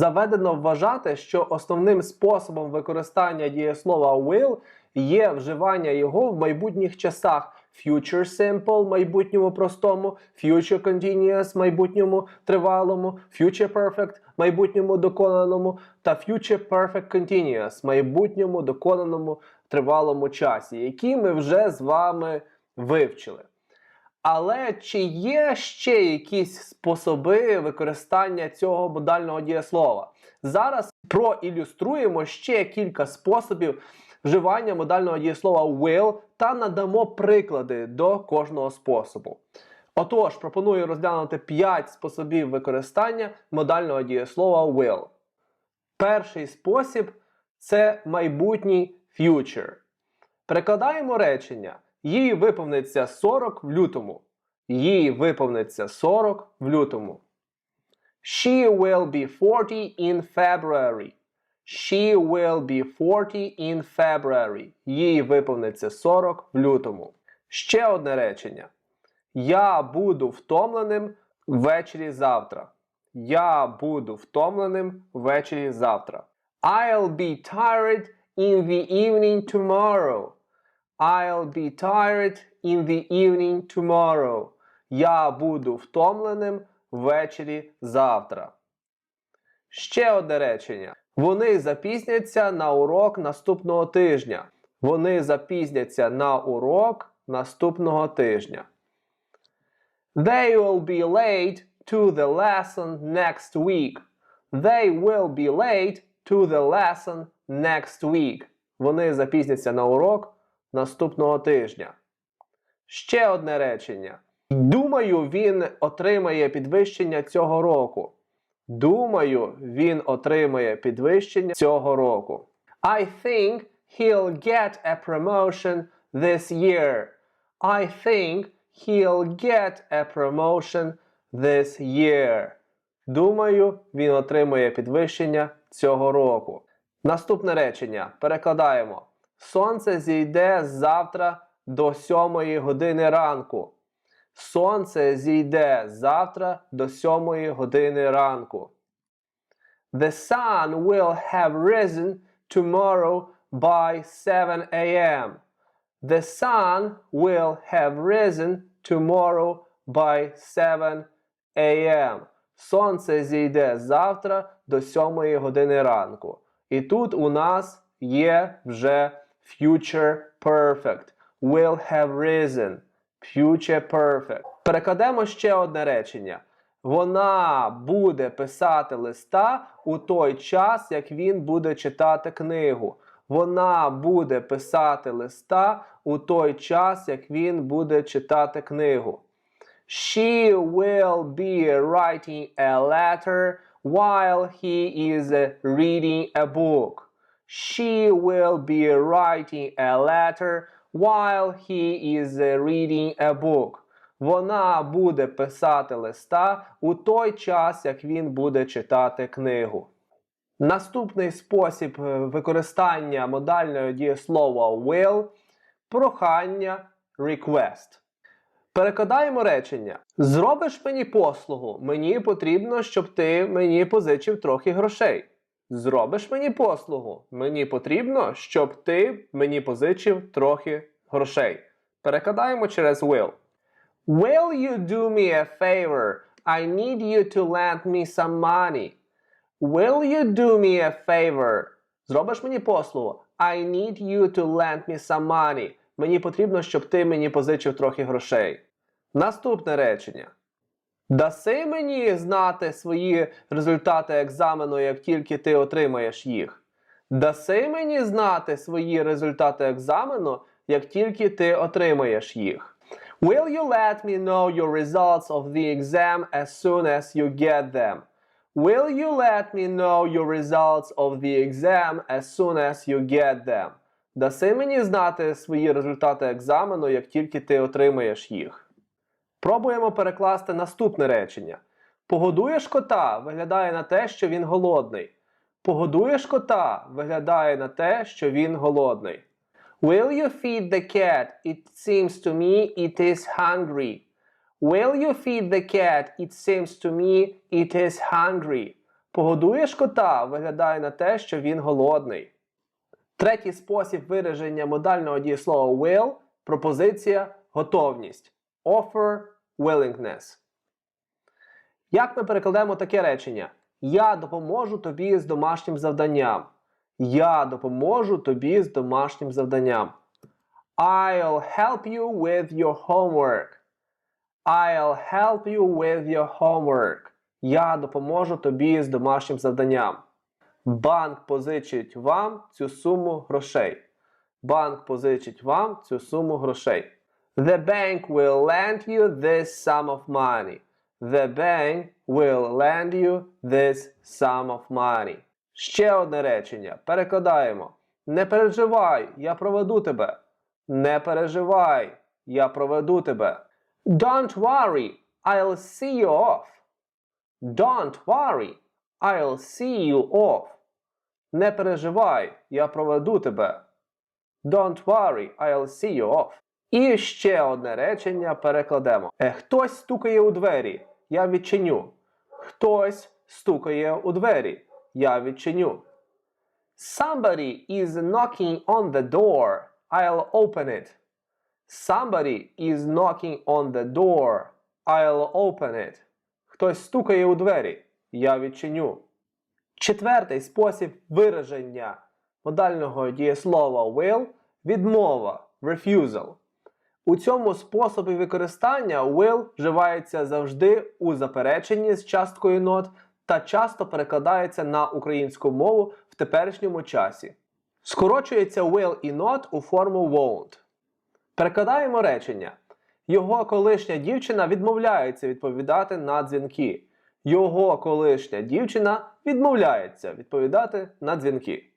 Заведено вважати, що основним способом використання дієслова will є вживання його в майбутніх часах. Future simple майбутньому простому, future continuous майбутньому тривалому, future perfect майбутньому доконаному та future perfect continuous майбутньому доконаному тривалому часі, які ми вже з вами вивчили. Але чи є ще якісь способи використання цього модального дієслова? Зараз проілюструємо ще кілька способів вживання модального дієслова will та надамо приклади до кожного способу. Отож, пропоную розглянути 5 способів використання модального дієслова will. Перший спосіб це майбутній future. Перекладаємо речення. Їй виповниться 40 в лютому. Їй виповниться 40 в лютому. She will be 40 in February. She will be 40 in February. Їй виповниться 40 в лютому. Ще одне речення. Я буду втомленим ввечері завтра. Я буду втомленим ввечері завтра. I'll be tired in the evening tomorrow. I'll be tired in the evening tomorrow. Я буду втомленим ввечері завтра. Ще одне речення. Вони запізняться на урок наступного тижня. Вони запізняться на урок наступного тижня. They will be late to the lesson next week. They will be late to the lesson next week. Вони запізняться на урок наступного тижня. Ще одне речення. Думаю, він отримає підвищення цього року. Думаю, він отримає підвищення цього року. I think he'll get a promotion this year. I think he'll get a promotion this year. Думаю, він отримає підвищення цього року. Наступне речення перекладаємо. Сонце зійде завтра до 7 години ранку. Сонце зійде завтра до 7 години ранку. The sun will have risen tomorrow by 7 a.m. The sun will have risen tomorrow by 7 a.m. Сонце зійде завтра до 7 години ранку. І тут у нас є вже future perfect. Will have risen. Future perfect. Перекладемо ще одне речення. Вона буде писати листа у той час, як він буде читати книгу. Вона буде писати листа у той час, як він буде читати книгу. She will be writing a letter while he is reading a book. She will be writing a letter while he is reading a book. Вона буде писати листа у той час, як він буде читати книгу. Наступний спосіб е, використання модального дієслова will прохання request. Перекладаємо речення. Зробиш мені послугу, мені потрібно, щоб ти мені позичив трохи грошей. Зробиш мені послугу, мені потрібно, щоб ти мені позичив трохи грошей. Перекладаємо через will. Will you do me a favor? I need you to lend me some money. Will you do me a favor? Зробиш мені послугу. I need you to lend me some money. Мені потрібно, щоб ти мені позичив трохи грошей. Наступне речення. Даси мені знати свої результати екзамену, як тільки ти отримаєш їх. Даси мені знати свої результати екзамену, як тільки ти отримаєш їх. Will you let me know your results of the exam as soon as you get them? Will you let me know your results of the exam as soon as you get them? Даси мені знати свої результати екзамену, як тільки ти отримаєш їх. Пробуємо перекласти наступне речення. Погодуєш кота виглядає на те, що він голодний. Погодуєш кота виглядає на те, що він голодний. Will you feed the cat? It seems to me it is hungry. Will you feed the cat? It seems to me it is hungry. Погодуєш кота виглядає на те, що він голодний. Третій спосіб вираження модального дієслова will пропозиція готовність. Offer willingness. Як ми перекладемо таке речення? Я допоможу тобі з домашнім завданням. Я допоможу тобі з домашнім завданням. I'll help you with your homework. I'll help you with your homework. Я допоможу тобі з домашнім завданням. Банк позичить вам цю суму грошей. Банк позичить вам цю суму грошей. The bank will lend you this sum of money. The bank will lend you this sum of money. Ще одне речення. Перекладаємо. Не переживай, я проведу тебе. Не переживай, я проведу тебе. Don't worry, I'll see you off. Don't worry, I'll see you off. Не переживай, я проведу тебе. Don't worry, I'll see you off. І ще одне речення перекладемо. Е, Хтось стукає у двері, я відчиню. Хтось стукає у двері, я відчиню. Somebody is knocking on the door, I'll open it. Somebody is knocking on the door, I'll open it. Хтось стукає у двері, я відчиню. Четвертий спосіб вираження модального дієслова will відмова refusal. У цьому способі використання will вживається завжди у запереченні з часткою not та часто перекладається на українську мову в теперішньому часі. Скорочується will і not у форму won't. Перекладаємо речення. Його колишня дівчина відмовляється відповідати на дзвінки. Його колишня дівчина відмовляється відповідати на дзвінки.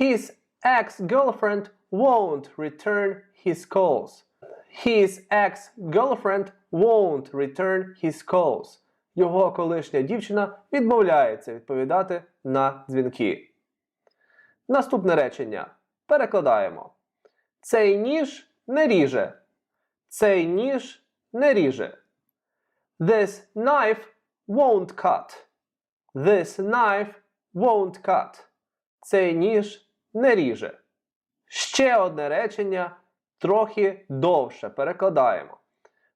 His ex-girlfriend won't return his calls. His ex-girlfriend won't return his calls. Його колишня дівчина відмовляється відповідати на дзвінки. Наступне речення. Перекладаємо. Цей ніж не ріже. Цей ніж не ріже. This knife won't cut. This knife won't cut. Цей ніж не ріже. Ще одне речення трохи довше перекладаємо.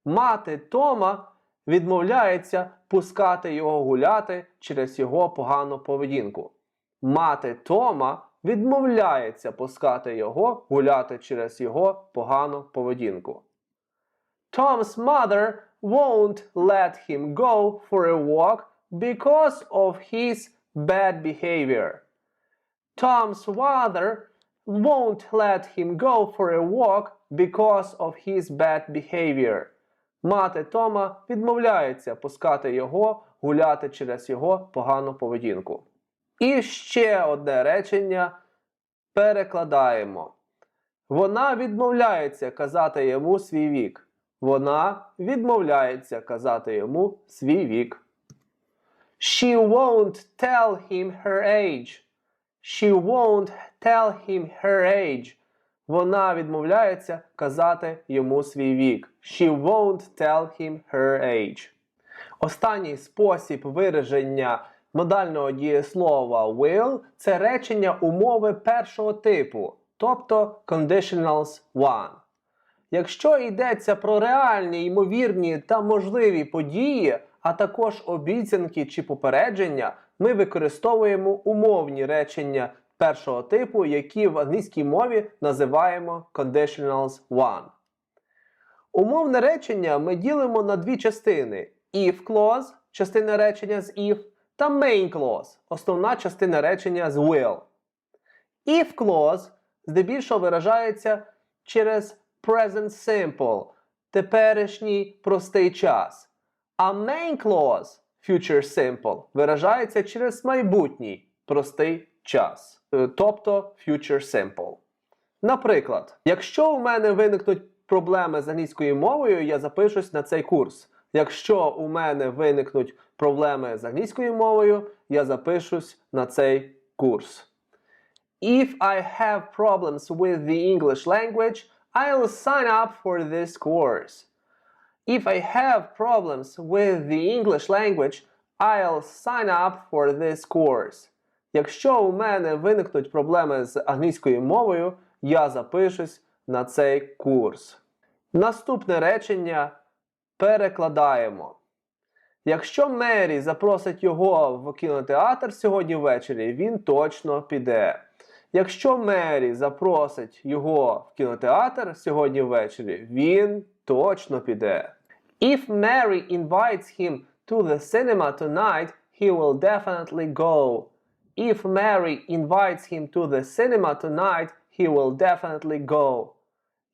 Мати Тома відмовляється пускати його гуляти через його погану поведінку. Мати Тома відмовляється пускати його гуляти через його погану поведінку. Tom's mother won't let him go for a walk because of his bad behavior. Tom's mother won't let him go for a walk because of his bad behavior. Мати Тома відмовляється пускати його гуляти через його погану поведінку. І ще одне речення перекладаємо. Вона відмовляється казати йому свій вік. Вона відмовляється казати йому свій вік. She won't tell him her age. She won't tell him her age. Вона відмовляється казати йому свій вік. She won't tell him her age. Останній спосіб вираження модального дієслова will це речення умови першого типу, тобто conditionals one. Якщо йдеться про реальні, ймовірні та можливі події, а також обіцянки чи попередження, ми використовуємо умовні речення першого типу, які в англійській мові називаємо conditionals one. Умовне речення ми ділимо на дві частини: if clause, частина речення з if, та main clause, основна частина речення з will. If clause здебільшого виражається через present simple, теперішній простий час. А main clause future simple виражається через майбутній простий час, е, тобто future simple. Наприклад, якщо у мене виникнуть проблеми з англійською мовою, я запишусь на цей курс. Якщо у мене виникнуть проблеми з англійською мовою, я запишусь на цей курс. If I have problems with the English language, I'll sign up for this course. If I have problems with the English language, I'll sign up for this course. Якщо у мене виникнуть проблеми з англійською мовою, я запишусь на цей курс. Наступне речення перекладаємо. Якщо Мері запросить його в кінотеатр сьогодні ввечері, він точно піде. Якщо Мері запросить його в кінотеатр сьогодні ввечері, він точно піде. If Mary invites him to the cinema tonight, he will definitely go. If Mary invites him to the cinema tonight, he will definitely go.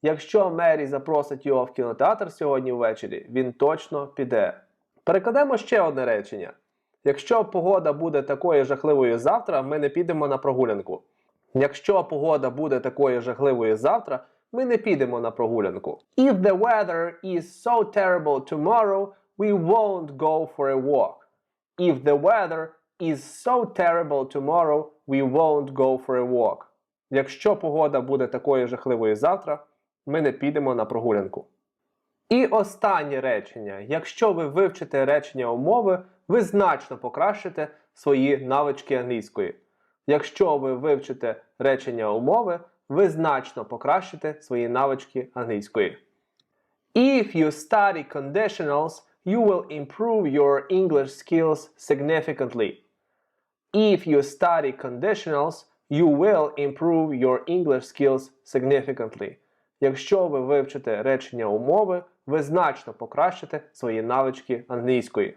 Якщо Мері запросить його в кінотеатр сьогодні ввечері, він точно піде. Перекладемо ще одне речення. Якщо погода буде такою жахливою завтра, ми не підемо на прогулянку. Якщо погода буде такою жахливою завтра, ми не підемо на прогулянку. If the weather is so terrible tomorrow, we won't go for a walk. If the weather is so terrible tomorrow, we won't go for a walk. Якщо погода буде такою жахливою завтра, ми не підемо на прогулянку. І останнє речення. Якщо ви вивчите речення умови, ви значно покращите свої навички англійської. Якщо ви вивчите речення умови, ви значно покращите свої навички англійської. If you study conditionals, you will improve your English skills significantly. If you study conditionals, you will improve your English skills significantly. Якщо ви вивчите речення умови, ви значно покращите свої навички англійської.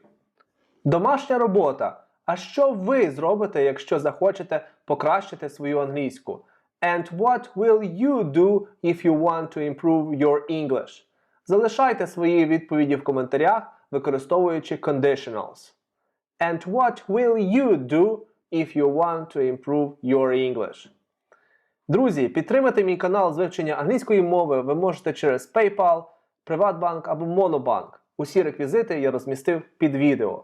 Домашня робота. А що ви зробите, якщо захочете покращити свою англійську? And what will you do if you want to improve your English? Залишайте свої відповіді в коментарях, використовуючи conditionals. And what will you do if you want to improve your English? Друзі, підтримати мій канал з вивчення англійської мови ви можете через PayPal, Приватбанк або Монобанк. Усі реквізити я розмістив під відео.